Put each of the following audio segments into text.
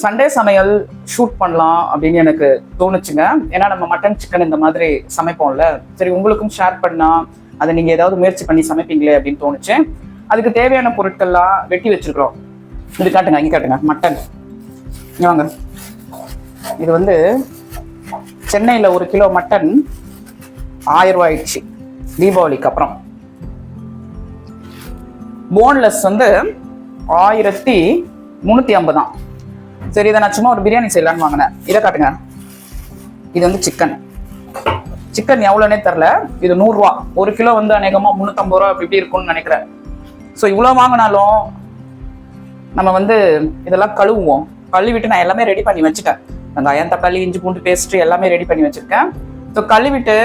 Sunday சமையல் shoot பண்ணலாம் அப்படின்னு எனக்கு தோணுச்சுங்க. ஏன்னா நம்ம மட்டன் சிக்கன் இந்த மாதிரி சமைப்போம்ல. சரி உங்களுக்கும் ஷேர் பண்ணால் அதை நீங்கள் ஏதாவது முயற்சி பண்ணி சமைப்பீங்களே அப்படின்னு தோணுச்சு. அதுக்கு தேவையான பொருட்கள்லாம் வெட்டி வச்சிருக்கிறோம். இது காட்டுங்க இங்கே காட்டுங்க. மட்டன் வாங்க. இது வந்து சென்னையில் ஒரு கிலோ மட்டன் ஆயிரம் ஆயிடுச்சு. தீபாவளிக்கு அப்புறம். போன்லெஸ் வந்து ஆயிரத்தி முந்நூற்றி ஐம்பதாம் சரி இதை நான் சும்மா ஒரு பிரியாணி செய்யலான்னு வாங்கினேன். இதை காட்டுங்க. இது வந்து சிக்கன் சிக்கன் எவ்வளோனே தெரில இது நூறுரூவா. ஒரு கிலோ வந்து அநேகமாக முந்நூற்றம்பது ரூபா இப்படி இருக்கும்னு நினைக்கிறேன். ஸோ இவ்வளோ வாங்கினாலும் நம்ம வந்து இதெல்லாம் கழுவுவோம். கழுவிட்டு நான் எல்லாமே ரெடி பண்ணி வச்சுட்டேன். வெங்காயம் தக்காளி இஞ்சி பூண்டு பேஸ்ட் எல்லாமே ரெடி பண்ணி வச்சுருக்கேன். ஸோ கழுவிட்டு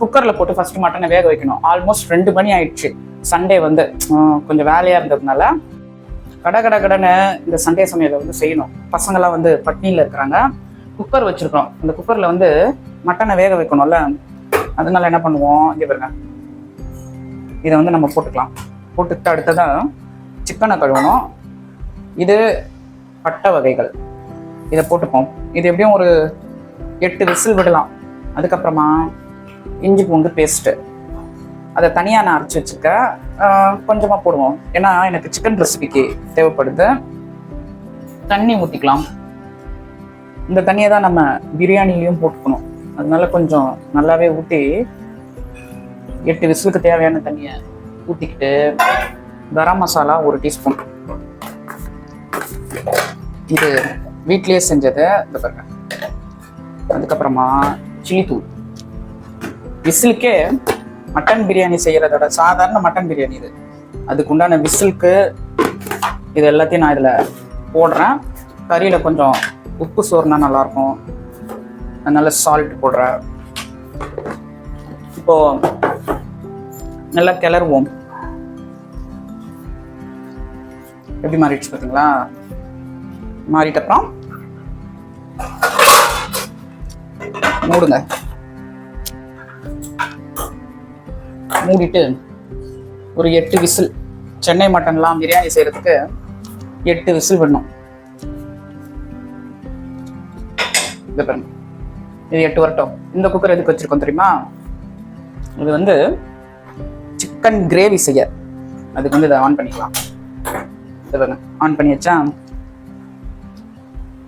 குக்கரில் போட்டு ஃபஸ்ட்டு மட்டனை வேக வைக்கணும். ஆல்மோஸ்ட் ரெண்டு மணி ஆயிடுச்சு. சண்டே வந்து கொஞ்சம் வேலையாக இருந்ததுனால. கட கட கடனை இந்த சண்டே சமையலை வந்து செய்யணும். பசங்களாம் வந்து பட்னியில் இருக்கிறாங்க. குக்கர் வச்சுருக்கோம் அந்த குக்கரில் வந்து மட்டனை வேக வைக்கணும்ல. அதனால என்ன பண்ணுவோம்? இங்கே பாருங்க. இதை வந்து நம்ம போட்டுக்கலாம். போட்டுக்கிட்டு அடுத்ததான் சிக்கனை கழுவணும். இது பட்டை வகைகள். இதை போட்டுப்போம். இது எப்படியும் ஒரு எட்டு விசில் விடலாம். அதுக்கப்புறமா இஞ்சி பூண்டு பேஸ்ட்டு அதை தனியாக நான் அரைச்சி வச்சுருக்கேன் கொஞ்சமாக போடுவோம். ஏன்னா எனக்கு சிக்கன் ரெசிபிக்கு தேவைப்படுது. தண்ணி ஊற்றிக்கலாம் இந்த தண்ணியை தான் நம்ம பிரியாணிலையும் போட்டுக்கணும். அதனால கொஞ்சம் நல்லாவே ஊற்றி எட்டு விசிலுக்கு தேவையான தண்ணியை ஊற்றிக்கிட்டு கரம் மசாலா ஒரு டீஸ்பூன். இது வீட்லேயே செஞ்சது. இந்த பாருங்க. அதுக்கப்புறமா சில்லி தூள். விசிலுக்கே மட்டன் பிரியாணி செய்யறதோட சாதாரண மட்டன் பிரியாணி இது. அதுக்கு உண்டான விசிலுக்கு இது எல்லாத்தையும் நான் இதில் போடுறேன். கறியில் கொஞ்சம் உப்பு சோறுனா நல்லாயிருக்கும். அதனால சால்ட் போடுறேன். இப்போ நல்லா கிளறுவோம். எப்படி மாறிடுச்சு பார்த்தீங்களா மாறிட்ட அப்புறம் மூடுங்க. மூடிட்டு ஒரு எட்டு விசில் சென்னை மட்டன்லாம் பிரியாணி செய்கிறதுக்கு எட்டு விசில் விடணும். இது பாருங்க. இது எட்டு வரட்டும். இந்த குக்கர் எதுக்கு வச்சுருக்கோம் தெரியுமா? இது வந்து சிக்கன் கிரேவி செய்ய. அதுக்கு வந்து இதை ஆன் பண்ணிக்கலாம். இது பாருங்க. ஆன் பண்ணி வச்சா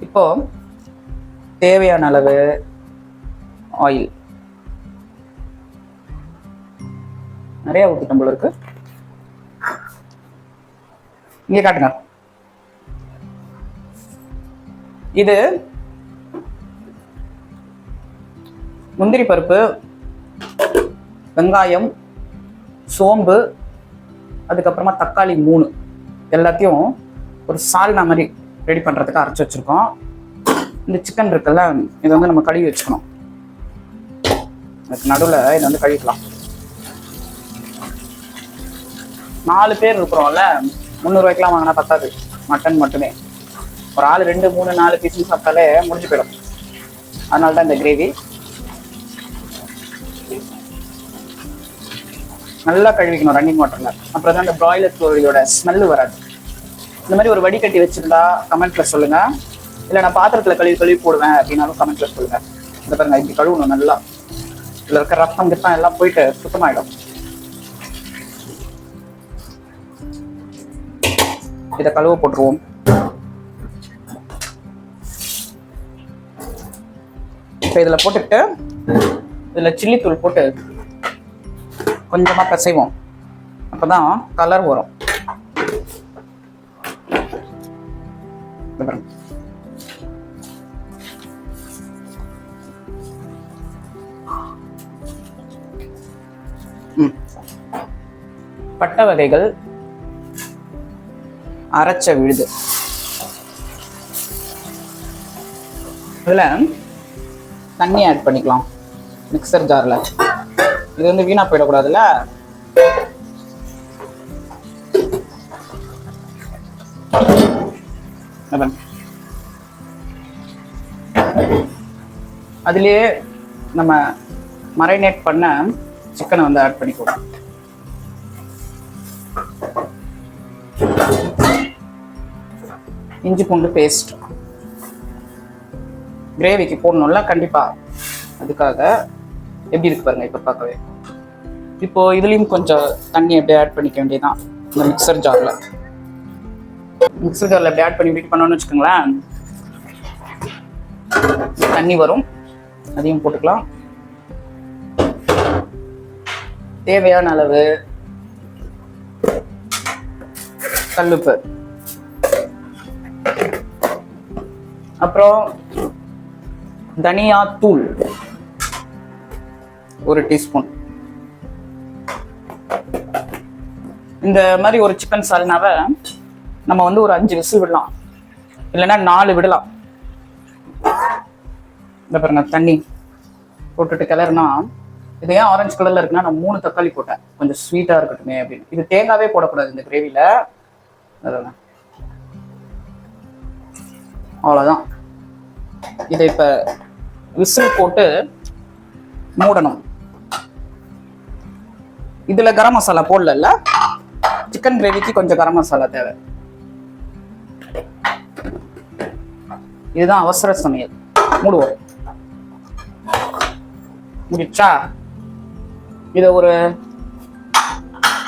இப்போது தேவையான அளவு ஆயில் நிறைய ஊற்றிட்டோம் போல இருக்கு. இங்கே காட்டுங்க. இது முந்திரி பருப்பு வெங்காயம் சோம்பு அதுக்கப்புறமா தக்காளி மூணு. எல்லாத்தையும் ஒரு சால்னா மாதிரி ரெடி பண்ணுறதுக்கு அரைச்சி வச்சுருக்கோம். இந்த சிக்கன் இருக்குல்ல இதை வந்து நம்ம கழுவி வச்சுக்கணும். அதுக்கு நடுவில் இதை வந்து கழுவிக்கலாம். நாலு பேர் இருக்கிறோம்ல முந்நூறுவாய்க்குலாம் வாங்கினா பத்தாது. மட்டன் மட்டுமே. ஒரு ஆள் ரெண்டு மூணு நாலு பீஸ் சாப்பிட்டாலே முடிஞ்சு போயிடும். அதனால தான் இந்த கிரேவி நல்லா கழுவிக்கணும் ரன்னிங் வாட்டரில் அப்புறம் தான் இந்த பிராய்லர் கோழியோட ஸ்மெல்லு வராது. இந்த மாதிரி ஒரு வடிகட்டி வச்சுருந்தா கமெண்ட்ல சொல்லுங்க. இல்லை நான் பாத்திரத்தில் கழுவி கழுவி போடுவேன் அப்படின்னாலும் கமெண்ட்ல சொல்லுங்க. இந்த பாருங்க இப்படி கழுவணும் நல்லா. இதில் இருக்க ரத்தம் கித்தம் எல்லாம் போயிட்டு சுத்தமாயிடும். இதை கழுவ போட்டுருவோம். இப்போ இதில் போட்டுக்கிட்டு இதில் சில்லி தூள் போட்டு கொஞ்சமாக பிசைவோம். அப்போ தான் கலர் வரும் இந்த பட்டை வகைகள் அரைச்ச விழுது. இதில் தண்ணி ஆட் பண்ணிக்கலாம். மிக்சர் ஜாரில் இது வந்து வீணாக போயிடக்கூடாதுல்ல? அதுலேயே நம்ம மரைனேட் பண்ண சிக்கனை வந்து ஆட் பண்ணிக்கலாம் இஞ்சி பூண்டு பேஸ்ட் கிரேவிக்கு போடணும்ல கண்டிப்பாக அதுக்காக எப்படி இருக்கு பாருங்க இப்போ பார்க்கவே. இப்போ இதுலேயும் கொஞ்சம் தண்ணி அப்படியே ஆட் பண்ணிக்க வேண்டியதுதான். இந்த மிக்சர் ஜாரில் மிக்சர் ஜாரில் எப்படி ஆட் பண்ணி இப்படி பண்ணோன்னு வச்சுக்கோங்களேன். தண்ணி வரும். அதையும் போட்டுக்கலாம். தேவையான அளவு கல்லுப்பு. அப்புறம் தனியா தூள் ஒரு டீஸ்பூன். இந்த மாதிரி ஒரு சிக்கன் சால்னாவை நம்ம வந்து ஒரு அஞ்சு விசில் விடலாம். இல்லைன்னா நாலு விடலாம். இந்த பாருங்க தண்ணி போட்டுட்டு கிளறுனா இது ஏன் ஆரஞ்சு கலர்ல இருக்குன்னா நான் மூணு தக்காளி போட்டேன். கொஞ்சம் ஸ்வீட்டா இருக்கட்டுமே அப்படின்னு. இது தேங்காவே போடக்கூடாது இந்த கிரேவியில் அதான். அவ்வளோதான் இதை இப்போ விசில் போட்டு மூடணும். இதில் கரம் மசாலா போடல சிக்கன் கிரேவிக்கு கொஞ்சம் கரம் மசாலா தேவை. இதுதான் அவசர சமையல். மூடுவோம். முடிச்சா? இதை ஒரு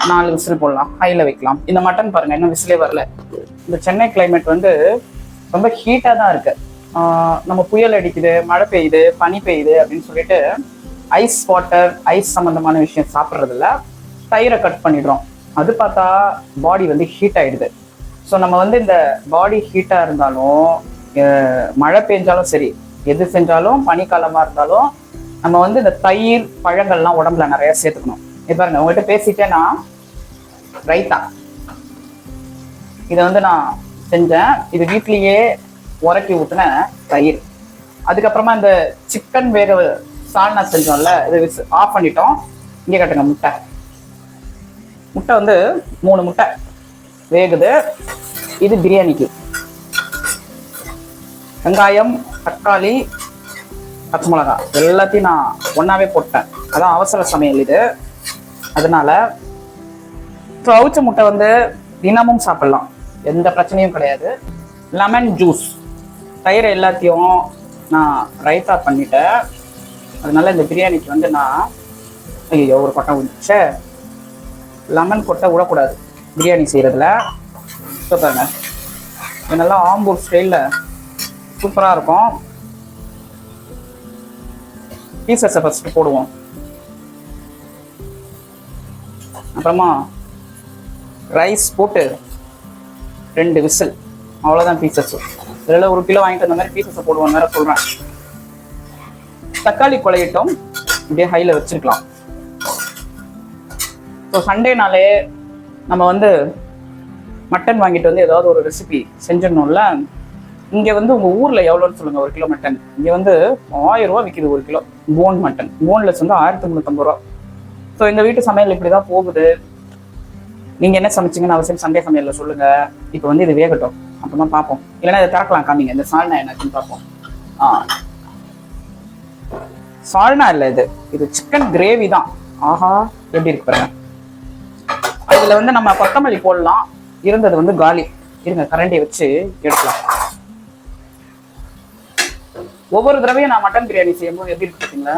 நாலு விசில் போடலாம். ஹையில் வைக்கலாம். இந்த மட்டன் பாருங்க இன்னும் விசிலே வரல. இந்த சென்னை கிளைமேட் வந்து ரொம்ப ஹீட்டாக தான் இருக்கு. நம்ம புயல் அடிக்குது மழை பெய்யுது பனி பெய்யுது அப்படின்னு சொல்லிட்டு ஐஸ் வாட்டர் ஐஸ் சம்பந்தமான விஷயம் சாப்பிட்றதுல தயிரை கட் பண்ணிடுறோம். அது பார்த்தா பாடி வந்து ஹீட் ஆயிடுது. ஸோ நம்ம வந்து இந்த பாடி ஹீட்டாக இருந்தாலும் மழை பெஞ்சாலும் சரி எது செஞ்சாலும் பனிக்காலமாக இருந்தாலும் நம்ம வந்து இந்த தயிர் பழங்கள்லாம் உடம்புல நிறைய சேர்த்துக்கணும். இது பாருங்க உங்கள்கிட்ட பேசிட்டேன்னா ரைத்தா. இதை வந்து நான் செஞ்சேன் இது வீட்லேயே உரக்கி ஊற்றின தயிர். அதுக்கப்புறமா இந்த சிக்கன் வேக சால்னா செஞ்சோம்ல இது ஆஃப் பண்ணிட்டோம். இங்கே கட்டுங்க முட்டை. முட்டை வந்து மூணு முட்டை. வேகுது. இது பிரியாணிக்கு. வெங்காயம் தக்காளி பச்சை மிளகா. எல்லாத்தையும் நான் ஒன்றாவே போட்டேன். அதான் அவசர சமையல் இது. அதனால ஸோ அவிச்ச முட்டை வந்து தினமும் சாப்பிடலாம். எந்த பிரச்சனையும் கிடையாது. லெமன் ஜூஸ் தயிர் எல்லாத்தையும் நான் ரைத்தா பண்ணிட்டேன். அதனால இந்த பிரியாணிக்கு வந்து நான் ஐயோ ஒரு கொட்டை விட்டுச்சே லெமன் கொட்டை விடக்கூடாது. பிரியாணி செய்கிறதுல ஸோ பாருங்க. இது நல்லா ஆம்பூர் ஸ்டைலில் சூப்பராக இருக்கும். பீசஸை ஃபஸ்ட்டு போடுவோம். அப்புறமா ரைஸ் போட்டு ரெண்டு விசில். அவ்வளோதான் பீசஸ் இதில் ஒரு கிலோ வாங்கிட்டு வந்த மாதிரி பீசஸை போடுவோம் வேற சொல்கிறேன் தக்காளி குழையிட்டோம் இப்படியே ஹையில் வச்சிருக்கலாம். ஸோ சண்டேனாலே நம்ம வந்து மட்டன் வாங்கிட்டு வந்து ஏதாவது ஒரு ரெசிபி செஞ்சிடணும்ல? இங்கே வந்து உங்கள் ஊரில் எவ்வளோன்னு சொல்லுங்கள் ஒரு கிலோ மட்டன் இங்கே வந்து ஆயிரம் ரூபா விற்கிது ஒரு கிலோ போன் மட்டன் போன்லெஸ் வந்து ஆயிரத்தி முந்நூற்றம்பது ரூபா. ஸோ எங்கள் வீட்டு சமையல் இப்படி தான் போகுது. நீங்கள் என்ன சமைச்சீங்கன்னு அவசியம் சண்டே சமையலில் சொல்லுங்கள் இப்போ வந்து இது வேகட்டும். அப்புறமா பார்ப்போம். இல்லைன்னா இதை திறக்கலாம் காமிங்க இந்த சால்னா என்னாச்சுன்னு பார்ப்போம். ஆ. சால்னா இல்லை இது. இது சிக்கன் கிரேவி தான். ஆஹா எப்படி இருக்கு பாருங்க. இதுல வந்து நம்ம கொத்தமல்லி போடலாம். இருந்தது வந்து காலி. இருங்க கரண்டியை வச்சு எடுக்கலாம். ஒவ்வொரு தடவையும் நான் மட்டன் பிரியாணி செய்யும்போது எப்படி இருக்கு பார்த்தீங்களா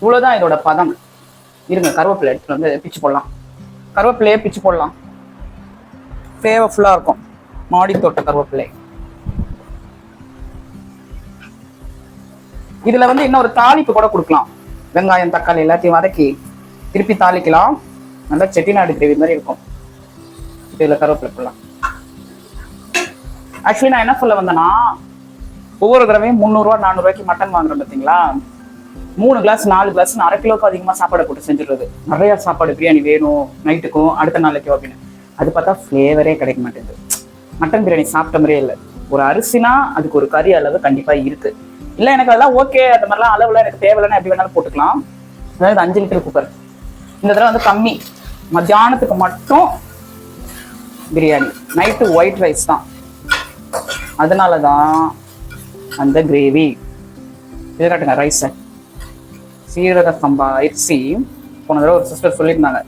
இவ்வளவுதான் இதோட பதம். இருங்க கருவேப்பிலை எடுத்துட்டு வந்து பிச்சு போடலாம். கருவேப்பிலையே பிச்சு போடலாம். ஃப்ளேவர்ஃபுல்லாக இருக்கும். மாடி தோட்ட கருவேப்பிலை. இதில் வந்து இன்னொரு தாளிப்பு கூட கொடுக்கலாம். வெங்காயம் தக்காளி எல்லாத்தையும் வதக்கி திருப்பி தாளிக்கலாம். நல்லா செட்டிநாடு கிரேவி மாதிரி இருக்கும். இதில் கருவேப்பிலை போடலாம். ஆக்சுவலி நான் என்ன சொல்ல வந்தேன்னா ஒவ்வொரு தடவையும் முந்நூறுரூவா நானூறுரூவாய்க்கு மட்டன் வாங்குறேன் பார்த்தீங்களா மூணு கிளாஸ் நாலு கிளாஸ் அரை கிலோக்கு அதிகமாக சாப்பாடு போட்டு செஞ்சிடுறது. நிறைய சாப்பாடு பிரியாணி வேணும் நைட்டுக்கும் அடுத்த நாளைக்கும் அப்படின்னு. அது பார்த்தா ஃப்ளேவரே கிடைக்க மாட்டேங்குது. மட்டன் பிரியாணி சாப்பிட்ட மாதிரியே இல்லை. ஒரு அரிசினா அதுக்கு ஒரு கறி அளவு கண்டிப்பாக இருக்கு. இல்லை எனக்கு அதெல்லாம் ஓகே அந்த மாதிரிலாம் அளவுலாம் எனக்கு தேவையில்லைன்னு எப்படி வேணாலும் போட்டுக்கலாம். அதாவது அஞ்சு லிட்டர் குக்கர் இந்த தடவை வந்து கம்மி. மத்தியானத்துக்கு மட்டும் பிரியாணி. நைட்டு ஒயிட் ரைஸ் தான். அதனால தான் அந்த கிரேவி இதை காட்டுங்க ரைஸை சீரக சம்பா அரிசி. போன தடவை ஒரு சிஸ்டர் சொல்லியிருந்தாங்க.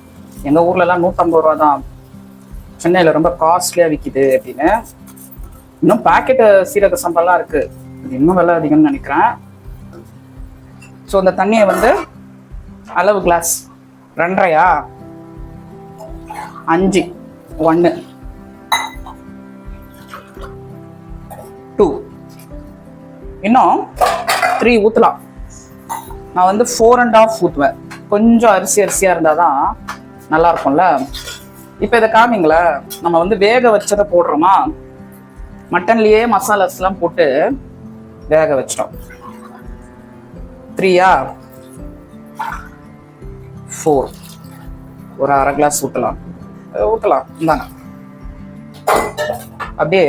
எங்கள் ஊர்லலாம் நூற்றம்பது ரூபா தான். சென்னையில் ரொம்ப காஸ்ட்லியாக விற்கிது அப்படின்னு. இன்னும் பாக்கெட்டு சீரக சம்பாலாம் இருக்குது இன்னும் விலை அதிகம்னு நினைக்கிறேன். ஸோ அந்த தண்ணியை வந்து அளவு கிளாஸ் ரெண்டரையா? அஞ்சு. ஒன்று டூ இன்னும் த்ரீ ஊற்றலாம் நான் வந்து ஃபோர் அண்ட் ஆஃப் ஊற்றுவேன் கொஞ்சம் அரிசி அரிசியாக இருந்தால் தான் நல்லா இருக்கும்ல இப்போ இதை காமிங்களேன் நம்ம வந்து வேக வச்சதை போடுறோமா? மட்டன்லேயே மசாலாஸ்லாம் போட்டு வேக வச்சிட்டோம். த்ரீயா ஃபோர் ஒரு அரை கிளாஸ் ஊற்றலாம் ஊற்றலாம் இந்தாங்க. அப்படியே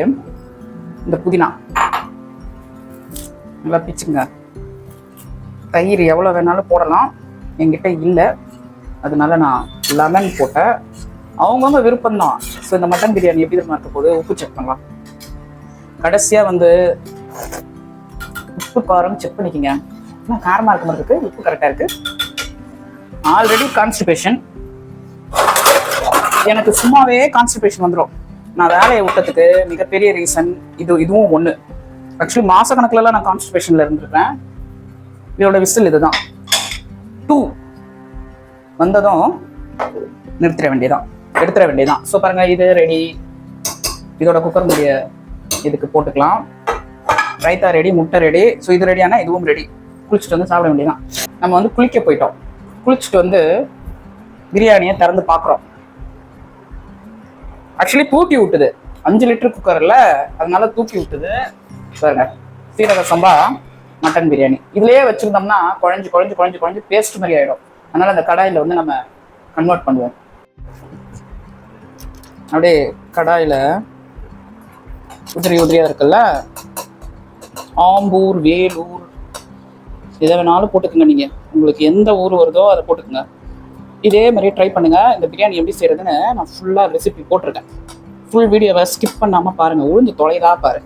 இந்த புதினா. நல்லா பிச்சுங்க தயிர் எவ்வளோ வேணாலும் போடலாம். என்கிட்ட இல்லை. அதனால நான் லெமன் போட்டேன். அவங்கவுங்க விருப்பம்தான். ஸோ இந்த மட்டன் பிரியாணி எப்படி தெரியுமா இருக்க போது உப்பு செக் பண்ணலாம். கடைசியாக வந்து உப்பு காரம் செக் பண்ணிக்கோங்க. ஆனால் காரமாக இருக்க மாதிரி இருக்குது உப்பு கரெக்டாக இருக்குது ஆல்ரெடி கான்ஸ்டிபேஷன் எனக்கு சும்மாவே கான்ஸ்டிபேஷன் வந்துடும் நான் வேலையை விட்டதுக்கு மிகப்பெரிய ரீசன் இது இதுவும் ஒன்று ஆக்சுவலி மாதக்கணக்கிலலாம் நான் கான்ஸ்டிபேஷனில் இருந்திருக்கேன் இதோட விசில் இதுதான். டூ வந்ததும் நிறுத்திட வேண்டியதான் எடுத்துட வேண்டியதான் ஸோ பாருங்க இது ரெடி இதோட குக்கர் முடிய இதுக்கு போட்டுக்கலாம். ரைத்தா ரெடி முட்டை ரெடி ஸோ இது ரெடியானா இதுவும் ரெடி குளிச்சுட்டு வந்து சாப்பிட வேண்டியதான் நம்ம வந்து குளிக்க போயிட்டோம். குளிச்சுட்டு வந்து பிரியாணியை திறந்து பார்க்குறோம். ஆக்சுவலி தூக்கி விட்டுது. அஞ்சு லிட்டர் குக்கரில் அதனால தூக்கி விட்டுது. பாருங்க சீரக சம்பா. மட்டன் பிரியாணி. இதுலயே வச்சிருந்தோம்னா குழஞ்சு குழஞ்சு குழஞ்சு குழஞ்சு பேஸ்ட் மாதிரி ஆயிடும். அதனால அந்த கடாயில வந்து நம்ம கன்வெர்ட் பண்ணுவோம். அப்படியே கடாயில உதிரி உதிரியா இருக்குல்ல? ஆம்பூர் வேலூர் எதை வேணாலும் போட்டுக்கோங்க நீங்க. உங்களுக்கு எந்த ஊர் வருதோ அதை போட்டுக்கோங்க. இதே மாதிரி ட்ரை பண்ணுங்க. இந்த பிரியாணி எப்படி செய்யறதுன்னு நான் ஃபுல்லா ரெசிபி போட்டிருக்கேன். ஃபுல் வீடியோவை ஸ்கிப் பண்ணாம பாருங்க. உழுந்து தொலைதா பாரு.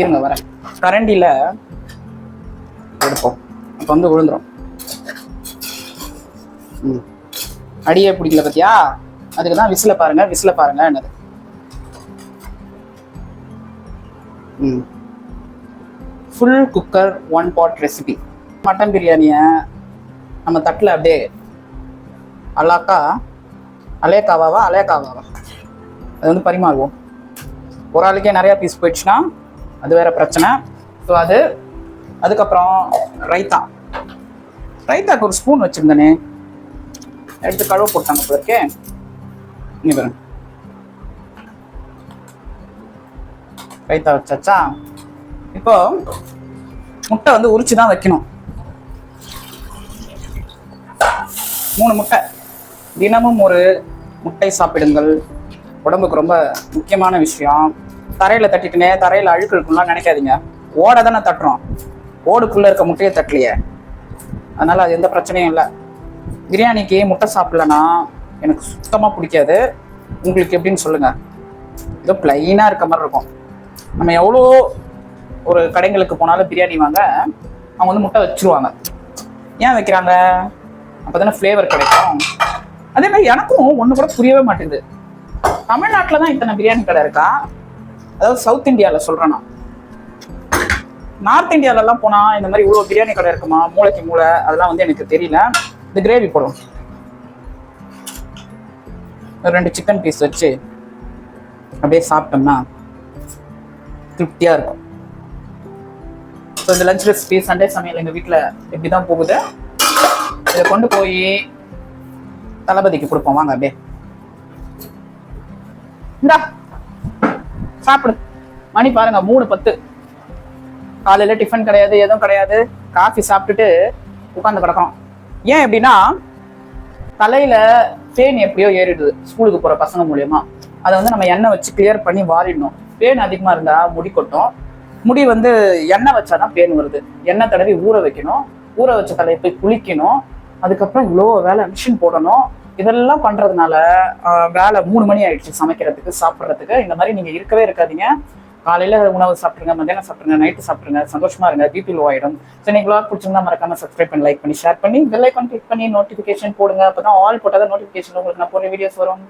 இருங்க வரேன். கரண்டியில் எடுப்போம். அப்போ வந்து விழுந்துரும் ம். அடியே பிடிக்கல பத்தியா? அதுக்கு தான் விசில பாருங்க விசில பாருங்க என்னது ம். Full cooker one pot recipe mutton பிரியாணியை நம்ம தட்டில் அப்படியே அலாக்கா அலேக்காவாவா அலேக்காவாவா? அது வந்து பரிமாறுவோம். ஒரு ஆளுக்கே நிறையா பீஸ் போயிடுச்சுன்னா அது வேற பிரச்சனை. ஸோ அது அதுக்கப்புறம் ரைத்தா. ரைத்தாக்கு ஒரு ஸ்பூன் வச்சுருந்தேனே. எடுத்து கழுவ போட்டாங்க போல இருக்கே. பாருங்க. ரைத்தா வச்சாச்சா? இப்போ முட்டை வந்து உரிச்சு தான் வைக்கணும். மூணு முட்டை. தினமும் ஒரு முட்டை சாப்பிடுங்கள். உடம்புக்கு ரொம்ப முக்கியமான விஷயம். தரையில் தட்டிட்டுனே தரையில் அழுக்கு இருக்கும்லாம் நினைக்காதீங்க. ஓட தானே தட்டுறோம். ஓடுக்குள்ள இருக்க முட்டையை தட்டலையே. அதனால அது எந்த பிரச்சனையும் இல்லை. பிரியாணிக்கு முட்டை சாப்பிடலன்னா எனக்கு சுத்தமாக பிடிக்காது. உங்களுக்கு எப்படின்னு சொல்லுங்க. ஏதோ பிளைனாக இருக்க மாதிரி இருக்கும். நம்ம எவ்வளோ ஒரு கடைங்களுக்கு போனாலும் பிரியாணி வாங்க அவங்க வந்து முட்டை வச்சிருவாங்க. ஏன் வைக்கிறாங்க? அப்போ தானே ஃப்ளேவர் கிடைக்கும். அதே மாதிரி எனக்கும் ஒன்று கூட புரியவே மாட்டேங்குது. தமிழ்நாட்டில் தான் இத்தனை பிரியாணி கடை இருக்கா? அதாவது சவுத் இந்தியாவில் சொல்கிறேன் நான். நார்த் இந்தியாவிலலாம் போனால் இந்த மாதிரி இவ்வளோ பிரியாணி கடை இருக்குமா? மூளைக்கு மூளை. அதெல்லாம் வந்து எனக்கு தெரியல. இந்த கிரேவி போடும் ரெண்டு சிக்கன் பீஸ் வச்சு அப்படியே சாப்பிட்டோம்னா திருப்தியாக இருக்கும். ஸோ இந்த லஞ்ச் ரெசிபி சண்டே சமையல் எங்கள் வீட்டில் எப்படிதான் போகுது. இதை கொண்டு போய் தளபதிக்கு கொடுப்போம். வாங்க அப்படியே. இந்தா சாப்பிடு. மணி பாருங்க மூணு பத்து. காலையில் டிஃபன் கிடையாது எதுவும் கிடையாது. காஃபி சாப்பிட்டுட்டு உட்காந்து கிடக்கிறோம் ஏன் எப்படின்னா தலையில் பேன் எப்படியோ ஏறிடுது. ஸ்கூலுக்கு போகிற பசங்க மூலியமா. அதை வந்து நம்ம எண்ணெய் வச்சு கிளியர் பண்ணி வாரிடணும். பேன் அதிகமாக இருந்தால் முடி கொட்டும். முடி வந்து எண்ணெய் வச்சாதான் பேன் வருது. எண்ணெய் தடவி ஊற வைக்கணும். ஊற வச்ச தலையை போய் குளிக்கணும். அதுக்கப்புறம் இவ்வளோ வேலை மிஷின் போடணும். இதெல்லாம் பண்ணுறதுனால வேலை மூணு மணி ஆயிடுச்சு சமைக்கிறதுக்கு சாப்பிட்றதுக்கு. இந்த மாதிரி நீங்கள் இருக்கவே இருக்காதீங்க. காலையில் உணவு சாப்பிடுங்க மத்தியானம் சாப்பிடுங்க நைட்டு சாப்பிடுங்க சந்தோஷமா இருங்க பிபி லோ ஆகிடும் ஸோ நீங்க பிடிச்சிருந்தா மறக்காம சப்ஸ்கிரைப் பண்ணி லைக் பண்ணி ஷேர் பண்ணி பெல் ஐக்கான் கிளிக் பண்ணி நோட்டிஃபிகேஷன் போடுங்க. அப்போ தான் ஆல் போட்டாதான் நோட்டிஃபிகேஷன் உங்களுக்கு நான் போடுற வீடியோஸ் வரும்.